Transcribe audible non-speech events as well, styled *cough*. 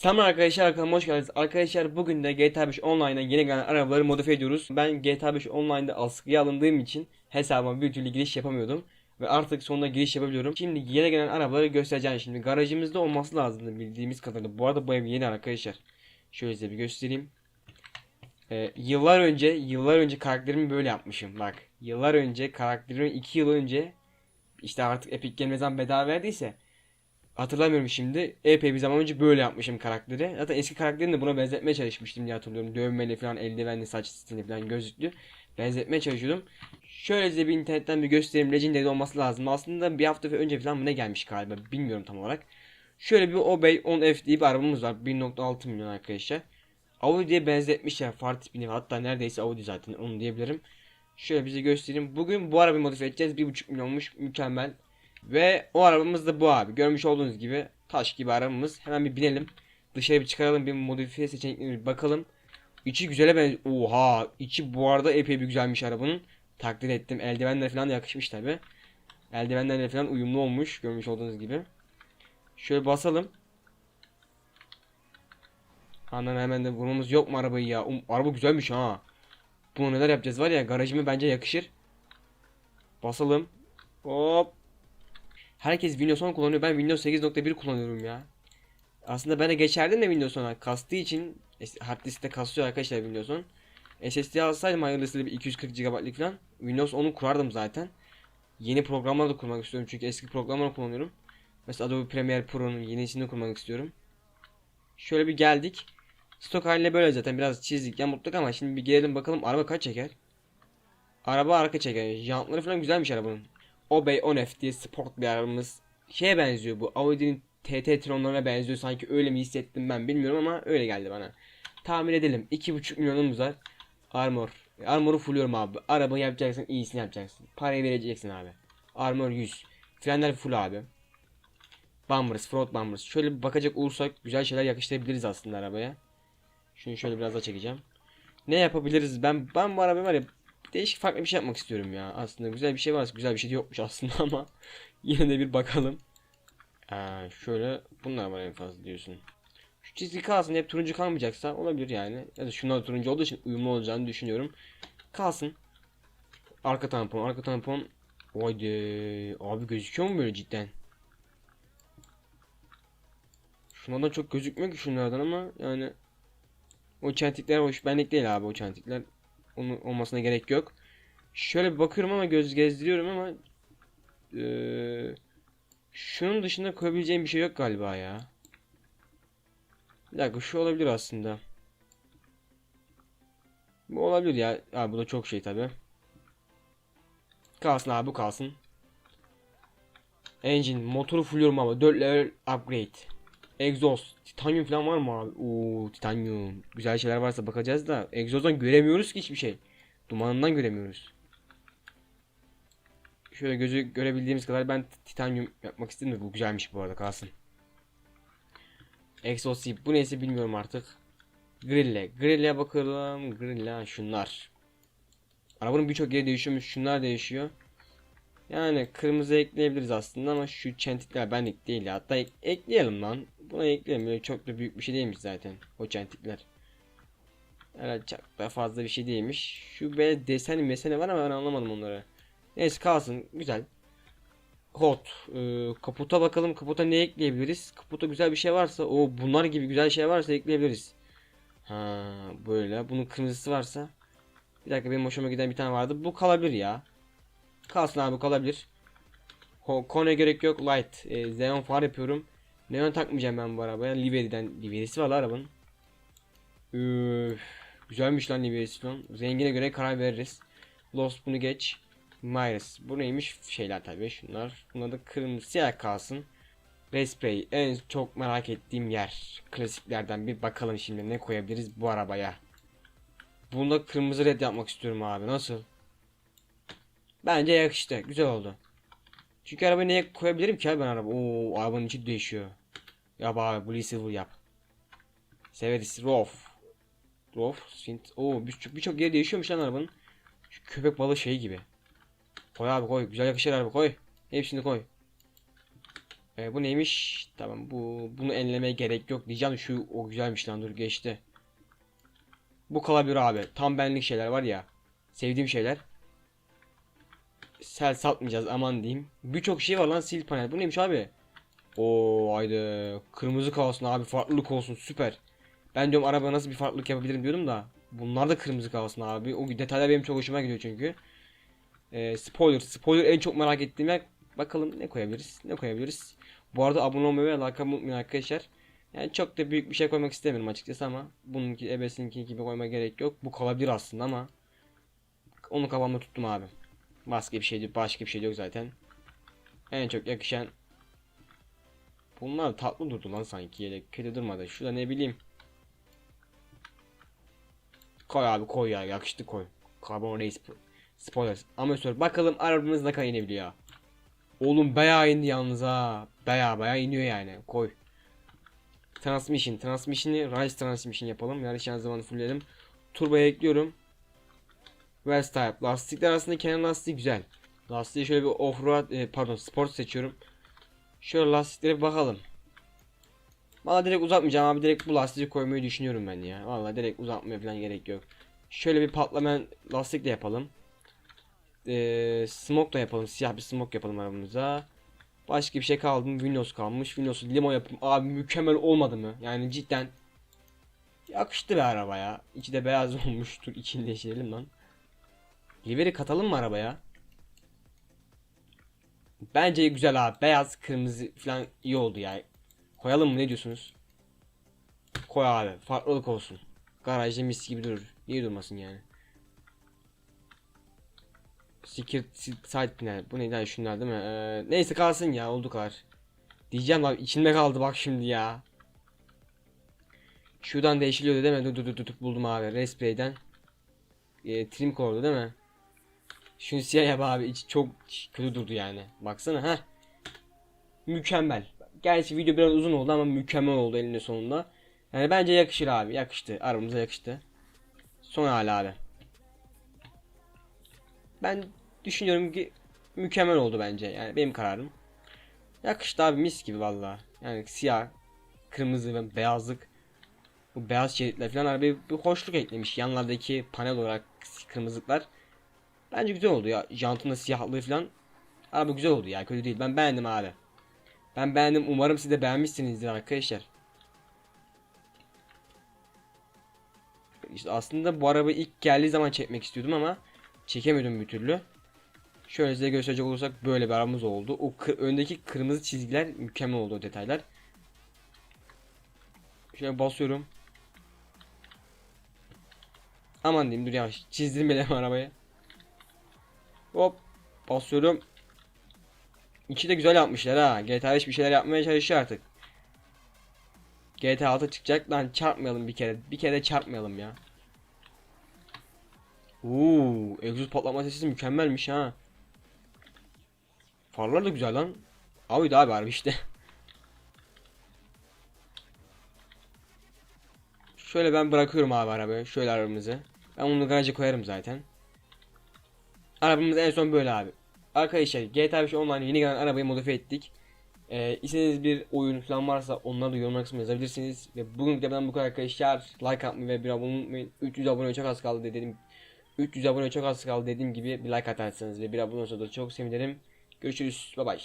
Selam arkadaşlar kanalıma hoş geldiniz. Arkadaşlar bugün de GTA 5 Online'a yeni gelen arabaları modifiye ediyoruz. Ben GTA 5 Online'da askıya alındığım için hesabıma bir türlü giriş yapamıyordum. Ve artık sonunda giriş yapabiliyorum. Şimdi yeni gelen arabaları göstereceğim şimdi. Garajımızda olması lazımdı bildiğimiz kadarıyla. Bu arada bu ev yeni arkadaşlar. Şöyle size bir göstereyim. Ee, yıllar önce, yıllar önce karakterimi böyle yapmışım. Bak, yıllar önce karakterimi 2 yıl önce işte artık Epic zaman bedava verdiyse Hatırlamıyorum şimdi. Epey bir zaman önce böyle yapmışım karakteri. Zaten eski karakterini de buna benzetmeye çalışmıştım diye hatırlıyorum. Dövmeli falan, eldivenli, saç stili falan gözlüklü. Benzetmeye çalışıyordum. Şöyle size bir internetten bir göstereyim. Legendary olması lazım. Aslında bir hafta önce falan ne gelmiş galiba. Bilmiyorum tam olarak. Şöyle bir Obey 10F diye bir arabamız var. 1.6 milyon arkadaşlar. Audi'ye benzetmişler far tipini. Hatta neredeyse Audi zaten onu diyebilirim. Şöyle bize göstereyim. Bugün bu arabayı modifiye edeceğiz. 1.5 milyonmuş. Mükemmel. Ve o arabamız da bu abi. Görmüş olduğunuz gibi taş gibi arabamız. Hemen bir binelim. Dışarı bir çıkaralım. Bir modifiye seçeneklerine bir bakalım. İçi güzele benziyor. Oha. içi bu arada epey bir güzelmiş arabanın. Takdir ettim. Eldivenler falan da yakışmış tabi. Eldivenlerle falan uyumlu olmuş. Görmüş olduğunuz gibi. Şöyle basalım. Anan hemen de vurmamız yok mu arabayı ya? Um, araba güzelmiş ha. Bunu neler yapacağız var ya garajıma bence yakışır. Basalım. Hop. Herkes Windows 10 kullanıyor. Ben Windows 8.1 kullanıyorum ya. Aslında ben de geçerdim de Windows 10'a. Kastığı için hard diskte kasıyor arkadaşlar Windows 10. SSD alsaydım hayırlısıyla bir 240 GB'lik falan. Windows 10'u kurardım zaten. Yeni programlar da kurmak istiyorum çünkü eski programları kullanıyorum. Mesela Adobe Premiere Pro'nun yenisini kurmak istiyorum. Şöyle bir geldik. Stok haliyle böyle zaten biraz çizdik yamulttuk ama şimdi bir gelelim bakalım araba kaç çeker. Araba arka çeker. Jantları falan güzelmiş arabanın. Obey 10F diye sport bir arabamız. Şeye benziyor bu. Audi'nin TT Tron'larına benziyor. Sanki öyle mi hissettim ben bilmiyorum ama öyle geldi bana. Tahmin edelim. 2.5 milyonumuz var. Armor. Armor'u fulluyorum abi. Araba yapacaksın iyisini yapacaksın. Parayı vereceksin abi. Armor 100. Frenler full abi. Bumpers, front bumpers. Şöyle bir bakacak olursak güzel şeyler yakıştırabiliriz aslında arabaya. Şunu şöyle biraz daha çekeceğim. Ne yapabiliriz? Ben ben bu arabayı var ya değişik farklı bir şey yapmak istiyorum ya. Aslında güzel bir şey varsa güzel bir şey de yokmuş aslında *laughs* ama yine de bir bakalım. Ee, şöyle bunlar var en fazla diyorsun. Şu çizgi kalsın hep turuncu kalmayacaksa olabilir yani. Ya da şunlar turuncu olduğu için uyumlu olacağını düşünüyorum. Kalsın. Arka tampon, arka tampon. Haydi. Abi gözüküyor mu böyle cidden? Şunlardan çok gözükmüyor ki şunlardan ama yani o çentikler hoş benlik değil abi o çentikler. Olmasına gerek yok. Şöyle bir bakıyorum ama göz gezdiriyorum ama ee, şunun dışında koyabileceğim bir şey yok galiba ya. Bir dakika şu olabilir aslında. Bu olabilir ya. Abi bu da çok şey tabi. Kalsın abi bu kalsın. Engine motoru fulluyorum ama 4 level upgrade. Exhaust. Titanium falan var mı abi? Oo titanium. Güzel şeyler varsa bakacağız da. Exhaust'tan göremiyoruz ki hiçbir şey. Dumanından göremiyoruz. Şöyle gözü görebildiğimiz kadar ben titanium yapmak istedim de bu güzelmiş bu arada kalsın. Exhaust tip. Bu neyse bilmiyorum artık. Grille. Grille'e bakalım. Grille şunlar. Arabanın birçok yeri değişiyormuş. Şunlar değişiyor. Yani kırmızı ekleyebiliriz aslında ama şu çentikler benlik değil ya. Hatta ek ekleyelim lan. Buna ekleyelim. Böyle çok da büyük bir şey değilmiş zaten. O çentikler. Evet çok da fazla bir şey değilmiş. Şu böyle desen mesele var ama ben anlamadım onları. Neyse kalsın. Güzel. Hot. Ee, kaputa bakalım. Kaputa ne ekleyebiliriz? Kaputa güzel bir şey varsa. o bunlar gibi güzel şey varsa ekleyebiliriz. Ha böyle. Bunun kırmızısı varsa. Bir dakika benim hoşuma giden bir tane vardı. Bu kalabilir ya. Kalsın abi kalabilir. Kone gerek yok. Light. E, Xenon far yapıyorum. Neon takmayacağım ben bu arabaya. Liveri'den. Liveri'si var arabanın. Üf, güzelmiş lan Liveri'si falan. Rengine göre karar veririz. Lost bunu geç. Myers. Bu neymiş? Şeyler tabii şunlar. Bunlar da kırmızı siyah kalsın. Respray. En çok merak ettiğim yer. Klasiklerden bir bakalım şimdi ne koyabiliriz bu arabaya. Bunda kırmızı red yapmak istiyorum abi. Nasıl? Bence yakıştı. Güzel oldu. Çünkü arabayı neye koyabilirim ki abi ben araba? Oo arabanın içi değişiyor. Yap abi Blue Silver yap. Severiz. Rof. Rof. Sint. Oo birçok birçok yer değişiyormuş lan arabanın. Şu köpek balığı şey gibi. Koy abi koy. Güzel yakışır araba koy. Hepsini koy. E, bu neymiş? Tamam bu bunu enlemeye gerek yok diyeceğim. Şu o güzelmiş lan dur geçti. Bu kalabilir abi. Tam benlik şeyler var ya. Sevdiğim şeyler. Sel satmayacağız aman diyeyim. Birçok şey var lan sil panel. Bu neymiş abi? Oo haydi. Kırmızı kalsın abi. Farklılık olsun. Süper. Ben diyorum araba nasıl bir farklılık yapabilirim diyordum da. Bunlar da kırmızı kalsın abi. O detaylar benim çok hoşuma gidiyor çünkü. Ee, spoiler. Spoiler en çok merak ettiğim yer. Bakalım ne koyabiliriz? Ne koyabiliriz? Bu arada abone olmayı ve like atmayı unutmayın arkadaşlar. Yani çok da büyük bir şey koymak istemiyorum açıkçası ama bununki ebesininki gibi koyma gerek yok. Bu kalabilir aslında ama onu kafamda tuttum abi. Başka bir şey başka bir şey yok zaten. En çok yakışan Bunlar tatlı durdu lan sanki yedek kötü durmadı. Şurada ne bileyim. Koy abi koy ya yakıştı koy. Carbon Race Spoilers. Amatör bakalım arabamız ne kadar inebiliyor. Oğlum bayağı indi yalnız ha. Bayağı bayağı iniyor yani. Koy. Transmission. Transmission'i Race Transmission yapalım. Yarış zamanı fullleyelim. Turboya ekliyorum. West type. Lastikler aslında kenar lastiği güzel. Lastiği şöyle bir offroad e, pardon sport seçiyorum. Şöyle lastiklere bir bakalım. Valla direkt uzatmayacağım abi direkt bu lastiği koymayı düşünüyorum ben ya. Valla direkt uzatmaya falan gerek yok. Şöyle bir patlamayan lastik de yapalım. Ee, smoke da yapalım. Siyah bir smoke yapalım arabamıza. Başka bir şey kaldı mı? Windows kalmış. Windows'u limo yapayım. Abi mükemmel olmadı mı? Yani cidden yakıştı be araba ya. İçi de beyaz *laughs* olmuştur. İçini değiştirelim lan. Liveri katalım mı arabaya? Bence güzel abi. Beyaz, kırmızı falan iyi oldu ya. Koyalım mı ne diyorsunuz? Koy abi. Farklılık olsun. Garajda mis gibi durur. Niye durmasın yani? Secret side ne? Bu neydi şunlar değil mi? Ee, neyse kalsın ya oldu kadar. Diyeceğim abi içimde kaldı bak şimdi ya. Şuradan değişiliyordu değil mi? Dur dur dur dur buldum abi. Respray'den. E, trim core değil mi? Şunu siyah abi. içi çok kötü durdu yani. Baksana ha. Mükemmel. Gerçi video biraz uzun oldu ama mükemmel oldu elinde sonunda. Yani bence yakışır abi. Yakıştı. Arabamıza yakıştı. Son hali abi. Ben düşünüyorum ki mükemmel oldu bence. Yani benim kararım. Yakıştı abi mis gibi valla. Yani siyah, kırmızı ve beyazlık. Bu beyaz şeritler falan arabaya bir hoşluk eklemiş. Yanlardaki panel olarak kırmızılıklar. Bence güzel oldu ya. Jantın da siyahlığı falan. Araba güzel oldu ya. Kötü değil. Ben beğendim abi. Ben beğendim. Umarım siz de beğenmişsinizdir arkadaşlar. İşte aslında bu araba ilk geldiği zaman çekmek istiyordum ama çekemiyordum bir türlü. Şöyle size gösterecek olursak böyle bir arabamız oldu. O kır, öndeki kırmızı çizgiler mükemmel oldu o detaylar. Şöyle basıyorum. Aman diyeyim dur yavaş çizdirmeyelim *laughs* arabayı. Hop basıyorum. İçi de güzel yapmışlar ha. GTA 5 bir şeyler yapmaya çalışıyor artık. GTA 6 çıkacak lan çarpmayalım bir kere. Bir kere çarpmayalım ya. Uuu, egzoz patlama sesi mükemmelmiş ha. Farlar da güzel lan. Abi abi harbi işte. Şöyle ben bırakıyorum abi arabayı. Şöyle arabamızı. Ben bunu garaja koyarım zaten. Arabamız en son böyle abi. Arkadaşlar GTA 5 Online yeni gelen arabayı modifiye ettik. Ee, istediğiniz bir oyun falan varsa onları da yorumlar kısmına yazabilirsiniz. Ve bugün videodan bu kadar arkadaşlar. Like atmayı ve bir abone olmayı 300 abone çok az kaldı dedim. 300 abone çok az kaldı dediğim gibi bir like atarsanız ve bir abone olsa da çok sevinirim. Görüşürüz. Bay bay.